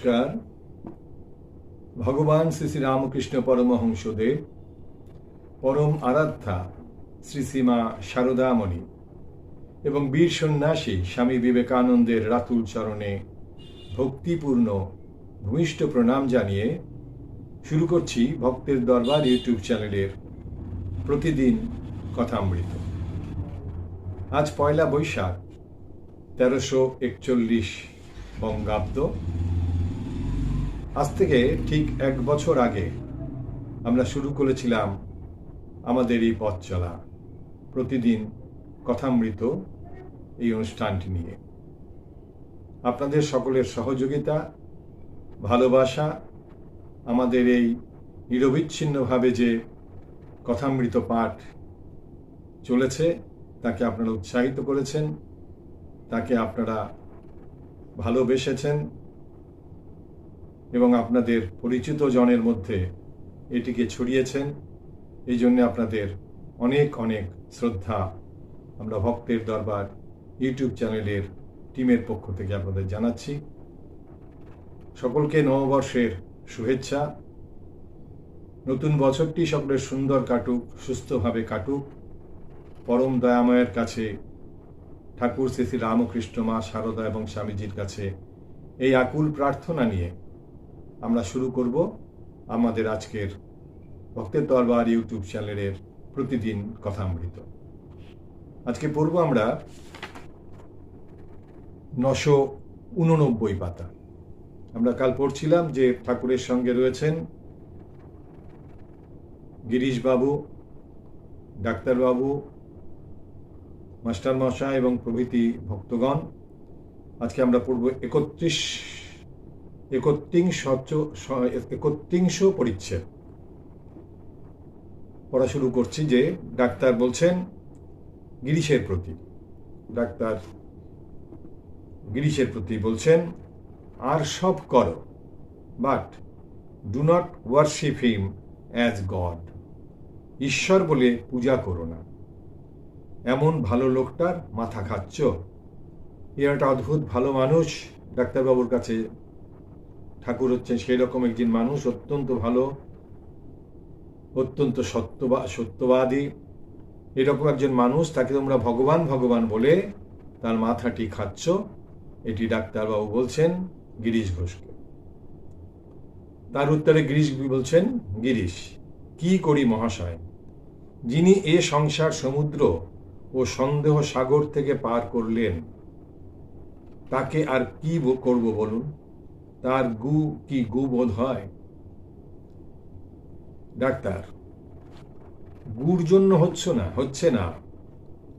নমস্কার। ভগবান শ্রী শ্রী রামকৃষ্ণ পরমহংসদেব, পরম আরাধ্যা শ্রী শ্রীমা শারদামণি এবং বীর সন্ন্যাসী স্বামী বিবেকানন্দের রাতুল চরণে ভক্তিপূর্ণ ভূমিষ্ঠ প্রণাম জানিয়ে শুরু করছি ভক্তের দরবার ইউটিউব চ্যানেলের প্রতিদিন কথামৃত। আজ পয়লা বৈশাখ, তেরোশো একচল্লিশ বঙ্গাব্দ। আজ থেকে ঠিক এক বছর আগে আমরা শুরু করেছিলাম আমাদের এই পথ চলা। প্রতিদিন কথামৃত এই অনুষ্ঠানটি নিয়ে। আপনাদের সকলের সহযোগিতা, ভালোবাসা, আমাদের এই নিরবিচ্ছিন্নভাবে যে কথামৃত পাঠ চলেছে, তাকে আপনারা উৎসাহিত করেছেন, তাকে আপনারা ভালোবেসেছেন এবং আপনাদের পরিচিত জনের মধ্যে এটিকে ছড়িয়েছেন। এই জন্য আপনাদের অনেক অনেক শ্রদ্ধা। আমরা ভক্তের দরবার ইউটিউব চ্যানেলের টিমের পক্ষ থেকে আপনাদের জানাচ্ছি। সকলকে নববর্ষের শুভেচ্ছা। নতুন বছরটি সকলের সুন্দর কাটুক, সুস্থভাবে কাটুক। পরম দয়াময়ের কাছে ঠাকুর শ্রী শ্রী রামকৃষ্ণ মা শারদা এবং স্বামীজির কাছে এই আকুল প্রার্থনা নিয়ে আমরা শুরু করব আমাদের আজকের ভক্তের দরবার ইউটিউব চ্যানেলের প্রতিদিন কথা কথামৃত। আজকে পড়ব আমরা নশো উননব্বই পাতা। আমরা কাল পড়ছিলাম যে ঠাকুরের সঙ্গে রয়েছেন গিরিশবাবু, ডাক্তারবাবু মাস্টার মশাই এবং প্রভৃতি ভক্তগণ। আজকে আমরা পড়ব একত্রিশ একত্রিংশ একত্রিংশ পরিচ্ছেদ। পড়া শুরু করছি যে ডাক্তার বলছেন, গিরিশের প্রতি। ডাক্তার গিরিশের প্রতি বলছেন, আর সব করো but do not worship him as God ঈশ্বর বলে পূজা করো না। এমন ভালো লোকটার মাথা খাচ্ছ? এ একটা অদ্ভুত ভালো মানুষ ডাক্তারবাবুর কাছে ঠাকুর হচ্ছেন সেই রকম একজন মানুষ, অত্যন্ত ভালো, অত্যন্ত সত্যবা, সত্যবাদী। এরকম একজন মানুষ, তাকে তোমরা ভগবান ভগবান বলে তার মাথাটি খাচ্ছ। এটি ডাক্তারবাবু বলছেন গিরিশ ঘোষকে। তার উত্তরে গিরিশ বলছেন, গিরিশ, কি করি মহাশয়? যিনি এ সংসার সমুদ্র ও সন্দেহ সাগর থেকে পার করলেন, তাকে আর কি করব বলুন? তার গু কি গু বোধ হয়? ডাক্তার গুর জন্য হচ্ছে না হচ্ছে না।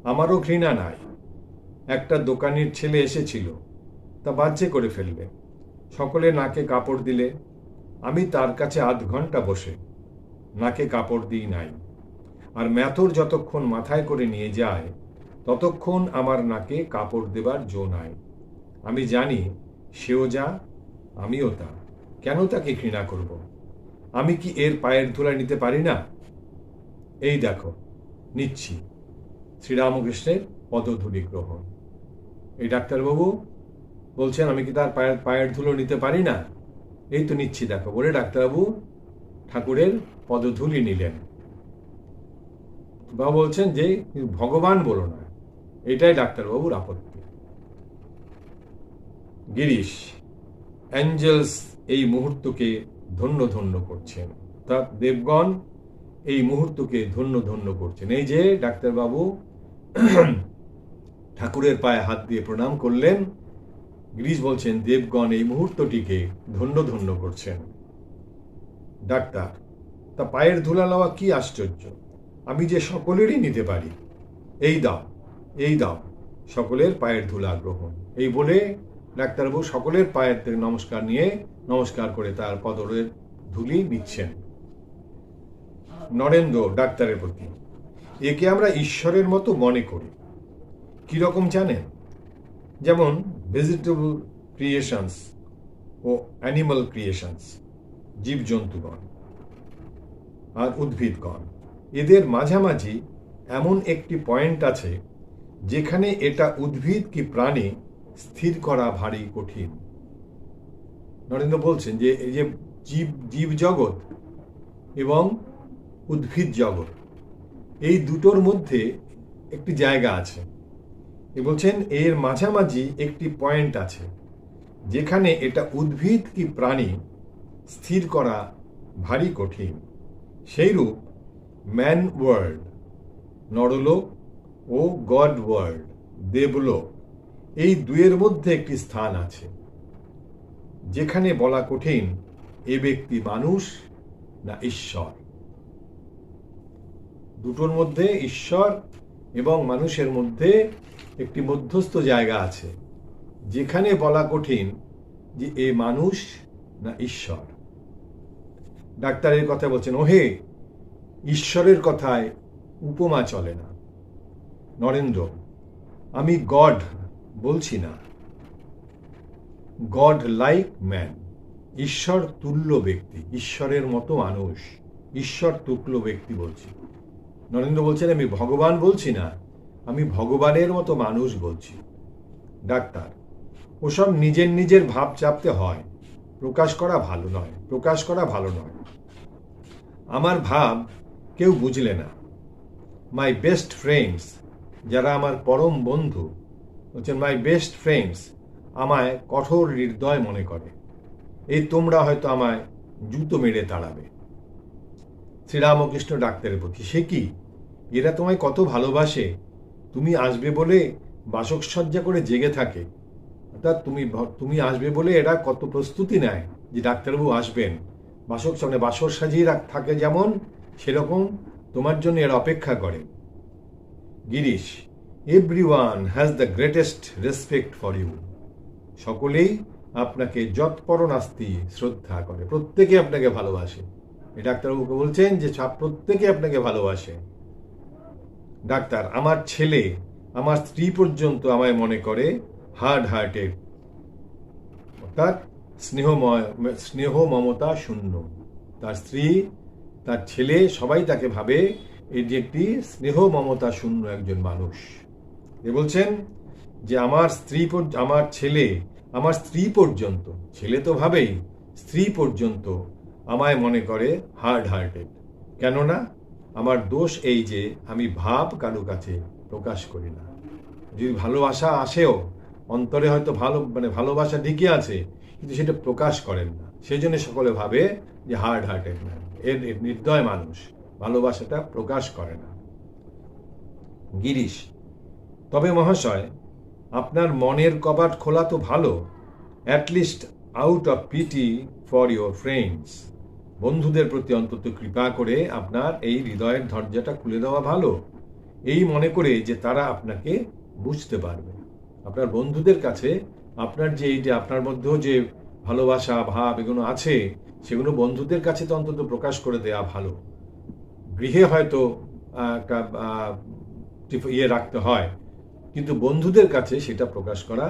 আমারও ঘৃণা নাই। একটা দোকানের ছেলে এসেছিল, তা বাজে করে ফেলবে। সকলে নাকে কাপড় দিলে, আমি তার কাছে আধ ঘণ্টা বসে, নাকে কাপড় দিই নাই। আর ম্যাথর যতক্ষণ মাথায় করে নিয়ে যায়, ততক্ষণ আমার নাকে কাপড় দেবার জো নাই। আমি জানি, সেও যা আমিও তা। কেন তাকে ঘৃণা করব? আমি কি এর পায়ের ধুলা নিতে পারি না? এই দেখো, নিচ্ছি। শ্রীরামকৃষ্ণের পদধূলি গ্রহণ। এই ডাক্তারবাবু বলছেন, আমি কি তার পায়ের পায়ের ধুলো নিতে পারি না? এই তো নিচ্ছি, দেখো। বলে ডাক্তারবাবু ঠাকুরের পদধূলি নিলেন। বা বলছেন যে, ভগবান বলো না, এটাই ডাক্তারবাবুর আপত্তি। গিরিশ অ্যাঞ্জেলস এই মুহূর্তকে ধন্য ধন্য করছেন। তা দেবগণ এই মুহূর্তকে ধন্য ধন্য করছেন। এই যে ডাক্তারবাবু ঠাকুরের পায়ে হাত দিয়ে প্রণাম করলেন, গিরিশ বলছেন, দেবগণ এই মুহূর্তটিকে ধন্য ধন্য করছেন। ডাক্তার, তা পায়ের ধুলা লওয়া কি আশ্চর্য। আমি যে সকলেরই নিতে পারি। এই দাও এই দাও, সকলের পায়ের ধুলা গ্রহণ। এই বলে ডাক্তারবাবু সকলের পায়ের থেকে নমস্কার নিয়ে নমস্কার করে তার পদরের ধুলি নিচ্ছেন নরেন্দ্র ডাক্তারের প্রতি, একে আমরা ঈশ্বরের মতো মনে করি। কীরকম জানেন? যেমন ভেজিটেবল ক্রিয়েশনস ও অ্যানিমাল ক্রিয়েশনস জীবজন্তুগণ আর উদ্ভিদগণ। এদের মাঝামাঝি এমন একটি পয়েন্ট আছে যেখানে এটা উদ্ভিদ কি প্রাণী স্থির করা ভারী কঠিন। নরেন্দ্র বলছেন যে, এই যে জীব জীব জগৎ এবং উদ্ভিদ জগৎ, এই দুটোর মধ্যে একটি জায়গা আছে। বলছেন, এর মাঝামাঝি একটি পয়েন্ট আছে, যেখানে এটা উদ্ভিদ কি প্রাণী স্থির করা ভারী কঠিন। সেইরূপ ম্যান ওয়ার্ল্ড, নরলোক ও গড ওয়ার্ল্ড, দেবলোক এই দুয়ের মধ্যে একটি স্থান আছে, যেখানে বলা কঠিন, এ ব্যক্তি মানুষ না ঈশ্বর। দুটোর মধ্যে ঈশ্বর এবং মানুষের মধ্যে একটি মধ্যস্থ জায়গা আছে, যেখানে বলা কঠিন যে এ মানুষ না ঈশ্বর। ডাক্তারের কথা বলছেন, ওহে, ঈশ্বরের কথায় উপমা চলে না। নরেন্দ্র, আমি গড বলছি না। গড লাইক ম্যান ঈশ্বর তুল্য ব্যক্তি, ঈশ্বরের মতো মানুষ, ঈশ্বর তুল্য ব্যক্তি বলছি। নরেন্দ্র বলছেন, আমি ভগবান বলছি না, আমি ভগবানের মতো মানুষ বলছি। ডাক্তার, ওসব নিজের নিজের ভাব চাপতে হয়, প্রকাশ করা ভালো নয়, প্রকাশ করা ভালো নয়। আমার ভাব কেউ বুঝলে না। মাই বেস্ট ফ্রেন্ডস যারা আমার পরম বন্ধু হচ্ছেন মাই বেস্ট ফ্রেন্ডস আমায় কঠোর হৃদয় মনে করে। এই তোমরা হয়তো আমায় জুতো মেরে তাড়াবে। শ্রীরামকৃষ্ণ ডাক্তারের প্রতি, সে কি? এরা তোমায় কত ভালোবাসে? তুমি আসবে বলে বাসকসজ্জা করে জেগে থাকে। অর্থাৎ তুমি তুমি আসবে বলে এরা কত প্রস্তুতি নেয় যে ডাক্তারবাবু আসবেন। বাসক সামনে বাসর সাজিয়ে থাকে যেমন সেরকম তোমার জন্য এরা অপেক্ষা করে। Girish every one has the greatest respect for you সকলেই আপনাকে যৎপরণাস্তি শ্রদ্ধা করে। প্রত্যেকে আপনাকে ভালোবাসে। এই ডাক্তারবাবুকে বলছেন যে প্রত্যেকে আপনাকে ভালোবাসে। ডাক্তার, আমার ছেলে আমার স্ত্রী পর্যন্ত আমায় মনে করে হার্ড হার্টেড অর্থাৎ স্নেহময় স্নেহ মমতা শূন্য। তার স্ত্রী, তার ছেলে সবাই তাকে ভাবে যে একটি স্নেহ মমতা শূন্য একজন মানুষ। এ বলছেন যে আমার স্ত্রী আমার ছেলে, আমার স্ত্রী পর্যন্ত, ছেলে তো ভাবেই, স্ত্রী পর্যন্ত আমায় মনে করে হার্ড হার্টেড কেননা আমার দোষ এই যে আমি ভাব কারও কাছে প্রকাশ করি না। যদি ভালোবাসা আসেও, অন্তরে হয়তো ভালো মানে ভালোবাসা ঠিকই আছে, কিন্তু সেটা প্রকাশ করেন না। সেই জন্য সকলে ভাবে যে হার্ড হার্টেড ম্যান এর নির্দয় মানুষ ভালোবাসাটা প্রকাশ করে না। গিরিশ তবে মহাশয়, আপনার মনের কবাট খোলা তো ভালো। At least out of pity for your friends বন্ধুদের প্রতি অন্তত কৃপা করে আপনার এই হৃদয়ের দরজাটা খুলে দেওয়া ভালো। এই মনে করে যে তারা আপনাকে বুঝতে পারবে। আপনার বন্ধুদের কাছে আপনার যে এই যে আপনার মধ্যেও যে ভালোবাসা, ভাব এগুলো আছে, সেগুলো বন্ধুদের কাছে তো অন্তত প্রকাশ করে দেওয়া ভালো। গৃহে হয়তো একটা ইয়ে রাখতে হয়। কিন্তু বন্ধুদের কাছে সেটা প্রকাশ করা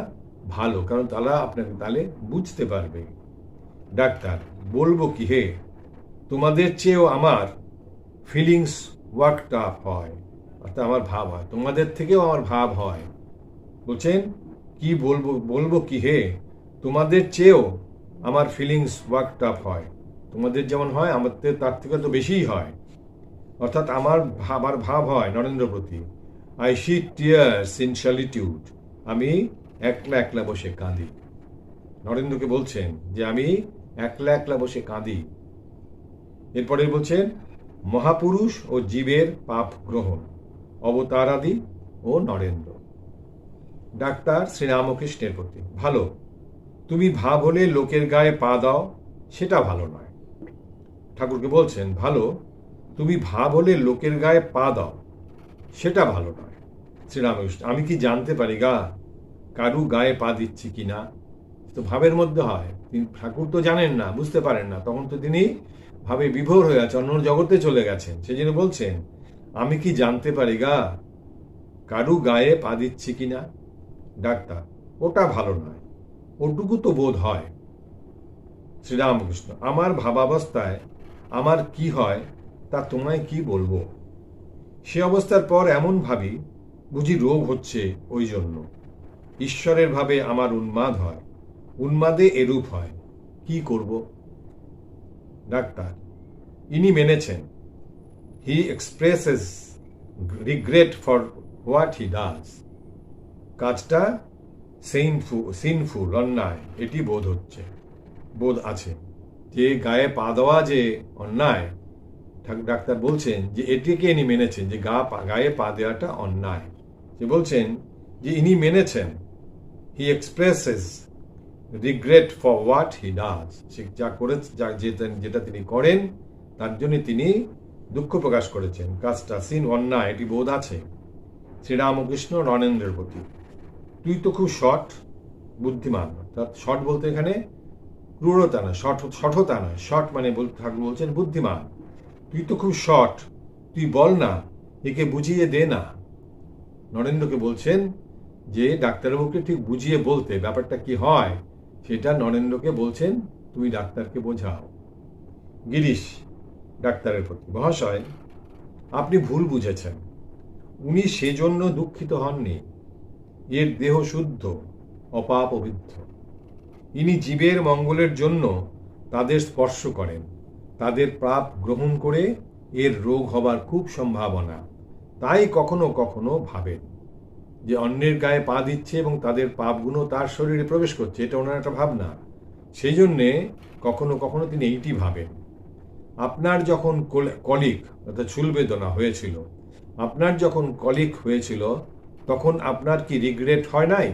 ভালো, কারণ তারা আপনাকে তাহলে বুঝতে পারবে। ডাক্তার, বলব কি হে? তোমাদের চেয়েও আমার ফিলিংস ওয়ার্কড হয়, অর্থাৎ আমার ভাব হয়। তোমাদের থেকেও আমার ভাব হয়। বলছেন, কি বলব বলব কি হে? তোমাদের চেয়েও আমার ফিলিংস ওয়ার্কড আপ হয়। তোমাদের যেমন হয়, আমাদের তার থেকে তো বেশিই হয়। অর্থাৎ আমার আমার ভাব হয় নরেন্দ্র প্রতি। I shed tears in solitude আমি একলা একলা বসে কাঁদি। নরেন্দ্রকে বলছেন যে আমি একলা একলা বসে কাঁদি। এরপরে বলছেন, মহাপুরুষ ও জীবের পাপ গ্রহণ, অবতারাদি ও নরেন্দ্র। ডাক্তার শ্রীরামকৃষ্ণের প্রতি, ভালো, তুমি ভাব হলে লোকের গায়ে পা দাও, সেটা ভালো নয়। ঠাকুরকে বলছেন, ভালো, তুমি ভাব হলে লোকের গায়ে পা দাও, সেটা ভালো নয়। শ্রীরামকৃষ্ণ, আমি কি জানতে পারি গা? কারু গায়ে পা দিচ্ছি কি না? তো ভাবের মধ্যে হয়। তিনি ঠাকুর তো জানেন না, বুঝতে পারেন না। তখন তো তিনি ভাবে বিভোর হয়ে আছে অন্য জগতে চলে গেছেন। সেই জন্য বলছেন, আমি কি জানতে পারি গা? কারু গায়ে পা দিচ্ছি কি না? ডাক্তার, ওটা ভালো নয়। ওটুকু তো বোধ হয়। শ্রীরামকৃষ্ণ, আমার ভাবাবস্থায় আমার কি হয় তা তোমায় কি বলব? সে অবস্থার পর এমন ভাবি বুঝি রোগ হচ্ছে ওই জন্য। ঈশ্বরের ভাবে আমার উন্মাদ হয়, উন্মাদে এরূপ হয়, কি করব? ডাক্তার, ইনি মেনেছেন। He expresses regret for what he does কাজটা সিনফুল সিনফুল অন্যায়, এটি বোধ হচ্ছে। বোধ আছে। যে গায়ে পা দেওয়া যে অন্যায়, ডাক্তার বলছেন যে এটিকে ইনি মেনেছেন, যে গা গায়ে পা দেওয়াটা অন্যায়। যে বলছেন যে ইনি মেনেছেন he expresses regret for what he does সে যা করে যা যেটা তিনি করেন, তার জন্য তিনি দুঃখ প্রকাশ করেছেন। কাজটা সিন অন্যায়, এটি বোধ আছে। শ্রীরামকৃষ্ণ রণেন্দ্রের প্রতি। তুই তো খুব শর্ট বুদ্ধিমান। অর্থাৎ শর্ট বলতে এখানে ক্রূরতা নয় শর্ট শঠতা নয়। শর্ট মানে ঠাকুর বলছেন বুদ্ধিমান। তুই তো খুব শর্ট তুই বল না, একে বুঝিয়ে দে না। নরেন্দ্রকে বলছেন যে, ডাক্তারবাবুকে ঠিক বুঝিয়ে বলতে ব্যাপারটা কি হয়, সেটা নরেন্দ্রকে বলছেন, তুমি ডাক্তারকে বোঝাও। গিরিশ ডাক্তারের প্রতি, মহাশয়, আপনি ভুল বুঝেছেন। উনি সেজন্য দুঃখিত হননি। এর দেহ শুদ্ধ অপাপ অবিদ্ধ ইনি জীবের মঙ্গলের জন্য তাদের স্পর্শ করেন। তাদের পাপ গ্রহণ করে এর রোগ হবার খুব সম্ভাবনা। তাই কখনো কখনো ভাবেন যে অন্যের গায়ে পা দিচ্ছে এবং তাদের পাপগুলো তার শরীরে প্রবেশ করছে, এটা ওনার একটা ভাবনা। সেই জন্যে কখনো কখনো তিনি এইটি ভাবেন। আপনার যখন কলিক, অর্থাৎ চুল বেদনা হয়েছিল, আপনার যখন কলিক হয়েছিল, তখন আপনার কি রিগ্রেট হয় নাই?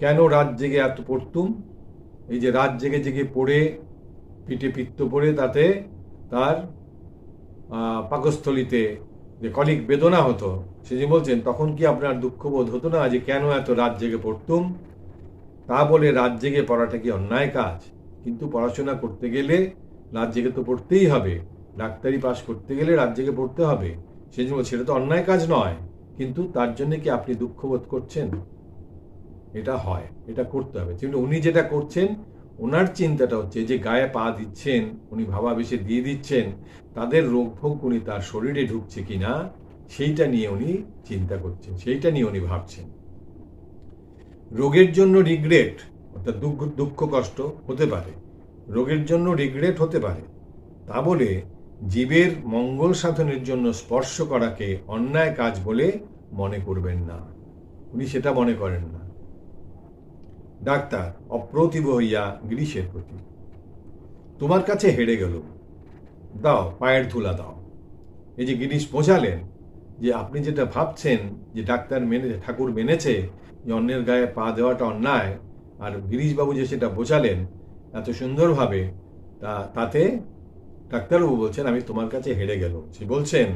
কেন রাত জেগে এত পড়তুম? এই যে রাত জেগে জেগে পড়ে, পিঠে পিত্ত পড়ে তাতে তার পাকস্থলিতে যে কলিক বেদনা হতো সে যে বলছেন, তখন কি আপনার দুঃখবোধ হতো না যে কেন এত রাত জেগে পড়তুম? তা বলে রাত জেগে পড়াটা কি অন্যায় কাজ? কিন্তু পড়াশোনা করতে গেলে রাত জেগে তো পড়তেই হবে। ডাক্তারি পাশ করতে গেলে রাত জেগে পড়তে হবে। সেই জন্য সেটা তো অন্যায় কাজ নয়। কিন্তু তার জন্য কি আপনি দুঃখবোধ করছেন? এটা হয়। এটা করতে হবে। কিন্তু উনি যেটা করছেন ওনার চিন্তাটা হচ্ছে যে গায়ে পা দিচ্ছেন, উনি ভাবাবেশে দিয়ে দিচ্ছেন, তাদের রোগ ভোগ উনি তার শরীরে ঢুকছে কিনা, সেইটা নিয়ে উনি চিন্তা করছেন, সেইটা নিয়ে উনি ভাবছেন। রোগের জন্য রিগ্রেট অর্থাৎ দুঃখ দুঃখ, কষ্ট হতে পারে। রোগের জন্য রিগ্রেট হতে পারে। তা বলে জীবের মঙ্গল সাধনের জন্য স্পর্শ করাকে অন্যায় কাজ বলে মনে করবেন না। উনি সেটা মনে করেন না। ডাক্তার অপ্রতিভ হইয়া গ্রীষের প্রতি। তোমার কাছে হেরে গেল। দাও, পায়ের ধুলা দাও। এই যে গিরিশ বোঝালেন যে আপনি যেটা ভাবছেন যে ডাক্তার মেনে, ঠাকুর মেনেছে, যে অন্যের গায়ে পা দেওয়াটা অন্যায়, আর গিরিশবাবু যে সেটা বোঝালেন এত সুন্দরভাবে, তা, তাতে ডাক্তারবাবু বলছেন, আমি তোমার কাছে হেরে গেল সে বলছেন,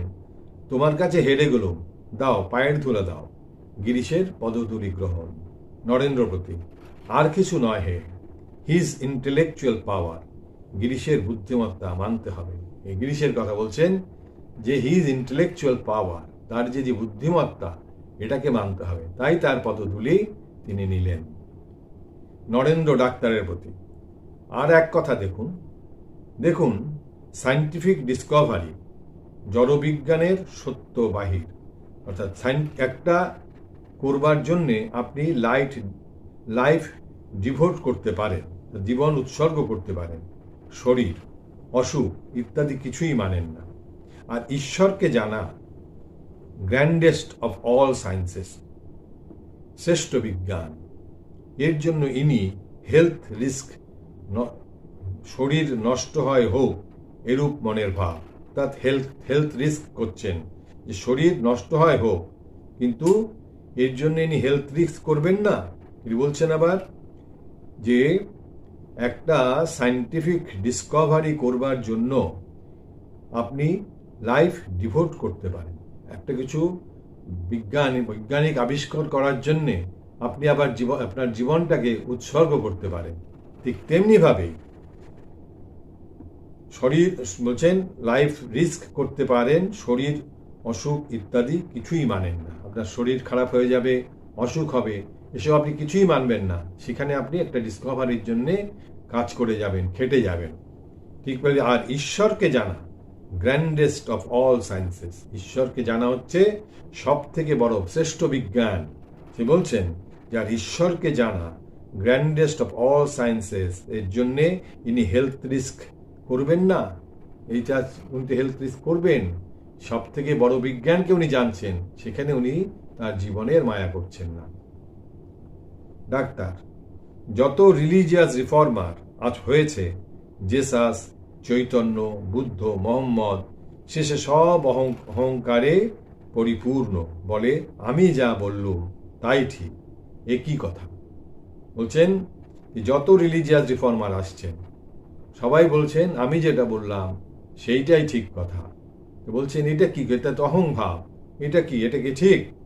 তোমার কাছে হেরে গেল দাও, পায়ের ধুলা দাও। গিরিশের পদধূলি গ্রহণ নরেন্দ্র প্রতি আর কিছু নয় হে। হিজ ইন্টেলেকচুয়াল পাওয়ার গিরিশের বুদ্ধিমত্তা মানতে হবে। এই গিরিশের কথা বলছেন যে হিজ ইন্টেলেকচুয়াল পাওয়ার তার যে যে বুদ্ধিমত্তা, এটাকে মানতে হবে। তাই তার পদধূলি তিনি নিলেন। নরেন্দ্র ডাক্তারের প্রতি। আর এক কথা দেখুন। দেখুন সাইন্টিফিক ডিসকভারি জড়বিজ্ঞানের সত্য বাহির। অর্থাৎ একটা করবার জন্যে আপনি লাইট লাইফ ডিভোট করতে পারেন, জীবন উৎসর্গ করতে পারেন, শরীর, অসুখ ইত্যাদি কিছুই মানেন না। আর ঈশ্বরকে জানা, গ্র্যান্ডেস্ট অফ অল সায়েন্সেস, শ্রেষ্ঠ বিজ্ঞান। এর জন্য ইনি হেলথ রিস্ক শরীর নষ্ট হয় হোক, এরূপ মনের ভাব। অর্থাৎ হেলথ হেলথ রিস্ক করছেন যে শরীর নষ্ট হয় হোক, কিন্তু এর জন্য ইনি হেলথ রিস্ক করবেন না। তিনি বলছেন আবার যে একটা সাইন্টিফিক ডিসকভারি করবার জন্য আপনি লাইফ ডিভোট করতে পারেন। একটা কিছু বিজ্ঞান, বৈজ্ঞানিক আবিষ্কার করার জন্যে আপনি আবার জীবন আপনার জীবনটাকে উৎসর্গ করতে পারেন। ঠিক তেমনিভাবে শরীর, বলছেন লাইফ রিস্ক করতে পারেন, শরীর অসুখ ইত্যাদি কিছুই মানেন না। আপনার শরীর খারাপ হয়ে যাবে, অসুখ হবে এসব আপনি কিছুই মানবেন না। সেখানে আপনি একটা ডিসকভারির জন্যে কাজ করে যাবেন, খেটে যাবেন। ঠিক বলে, আর ঈশ্বরকে জানা গ্র্যান্ডেস্ট অফ অল সায়েন্সেস ঈশ্বরকে জানা হচ্ছে সব থেকে বড়, শ্রেষ্ঠ বিজ্ঞান। সে বলছেন যার ঈশ্বরকে জানা গ্র্যান্ডেস্ট অফ অল সায়েন্সেস এর জন্যে ইনি হেলথ রিস্ক করবেন না। এইটা উনি হেলথ রিস্ক করবেন। সব থেকে বড় বিজ্ঞানকে উনি জানছেন। সেখানে উনি তার জীবনের মায়া করছেন না। ডাক্তার, যত রিলিজিয়াস রিফর্মার আজ হয়েছে জেসাস চৈতন্য, বুদ্ধ, মোহাম্মদ, শেষে সব অহং- অহংকারে পরিপূর্ণ বলে আমি যা বললুম তাই ঠিক, একই কথা। বলছেন যত রিলিজিয়াস রিফর্মার আসছেন, সবাই বলছেন, আমি যেটা বললাম সেইটাই ঠিক কথা। বলছেন, এটা কি? এটা তো অহংভাব। এটা কি? এটা কি ঠিক?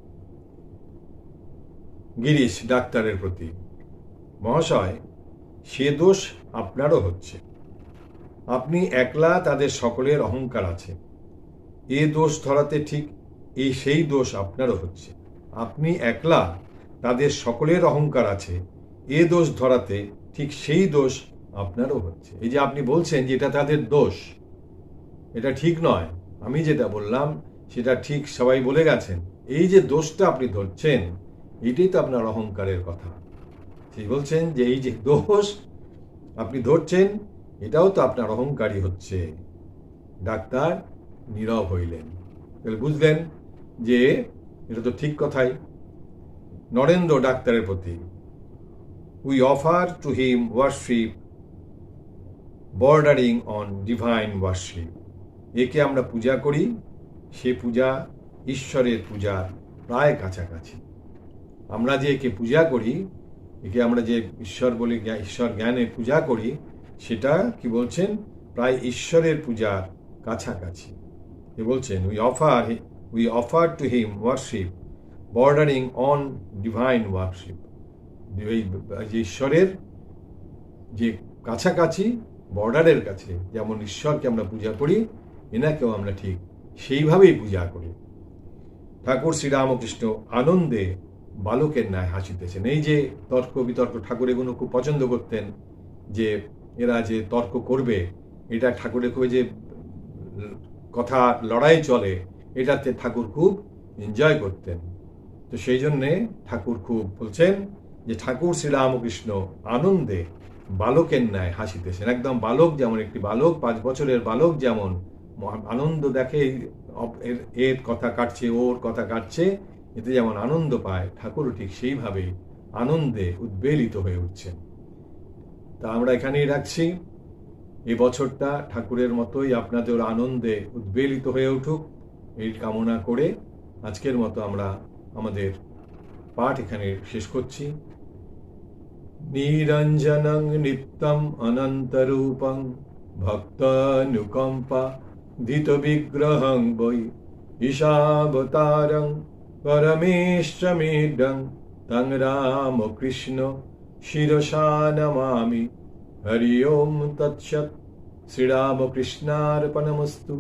গিরিশ ডাক্তারের প্রতি। মহাশয়, সে দোষ আপনারও হচ্ছে। আপনি একলা তাদের সকলের অহংকার আছে। এ দোষ ধরাতে ঠিক এই সেই দোষ আপনারও হচ্ছে। আপনি একলা তাদের সকলের অহংকার আছে, এ দোষ ধরাতে ঠিক সেই দোষ আপনারও হচ্ছে। এই যে আপনি বলছেন যে এটা তাদের দোষ, এটা ঠিক নয়। আমি যেটা বললাম, সেটা ঠিক সবাই বলে গেছেন। এই যে দোষটা আপনি ধরছেন এটাই তো আপনার অহংকারের কথা। সেই বলছেন যে এই যে দোষ আপনি ধরছেন, এটাও তো আপনার অহংকারী হচ্ছে। ডাক্তার নীরব হইলেন। তাহলে বুঝলেন যে এটা তো ঠিক কথাই। নরেন্দ্র ডাক্তারের প্রতি we offer to him worship bordering on divine worship একে আমরা পূজা করি, সে পূজা ঈশ্বরের পূজার প্রায় কাছাকাছি। আমরা যে একে পূজা করি, একে আমরা যে ঈশ্বর বলে ঈশ্বর জ্ঞানের পূজা করি, সেটা কি বলছেন? প্রায় ঈশ্বরের পূজার কাছাকাছি। এ বলছেন we offer we offer to him worship bordering on divine worship এই যে ঈশ্বরের যে কাছাকাছি, বর্ডারের কাছে যেমন ঈশ্বরকে আমরা পূজা করি, এনাকেও আমরা ঠিক সেইভাবেই পূজা করি। ঠাকুর শ্রীরামকৃষ্ণ আনন্দে বালকের ন্যায় হাসিতেছেন। এই যে তর্ক বিতর্ক ঠাকুর এগুলো খুব পছন্দ করতেন, যে এরা যে তর্ক করবে, এটা ঠাকুরের খুবই যে কথা লড়াই চলে, এটাতে ঠাকুর খুব এনজয় করতেন। তো সেই জন্যে ঠাকুর খুব বলছেন যে, ঠাকুর শ্রীরামকৃষ্ণ আনন্দে বালকের ন্যায় হাসিতেছেন। একদম বালক যেমন, একটি বালক, পাঁচ বছরের বালক যেমন আনন্দ দেখে এর কথা কাটছে, ওর কথা কাটছে এতে যেমন আনন্দ পায়, ঠাকুরও ঠিক সেইভাবেই আনন্দে উদ্বেলিত হয়ে উঠছেন। তা আমরা এখানেই রাখছি। এই বছরটা ঠাকুরের মতোই আপনাদের আনন্দে উদ্বেলিত হয়ে উঠুক এই কামনা করে আজকের মতো আমরা আমাদের পাঠ এখানে শেষ করছি। নিরঞ্জনং নিত্যম অনন্তরূপং ভক্তানুকম্পা ধিত বিগ্রহং বৈ, ঈশাবতারং পরমেশ্বমিডং তং রামকৃষ্ণ শিরসা নমামি হরি ওম তৎসৎ শ্রীরামকৃষ্ণার্পণমস্তু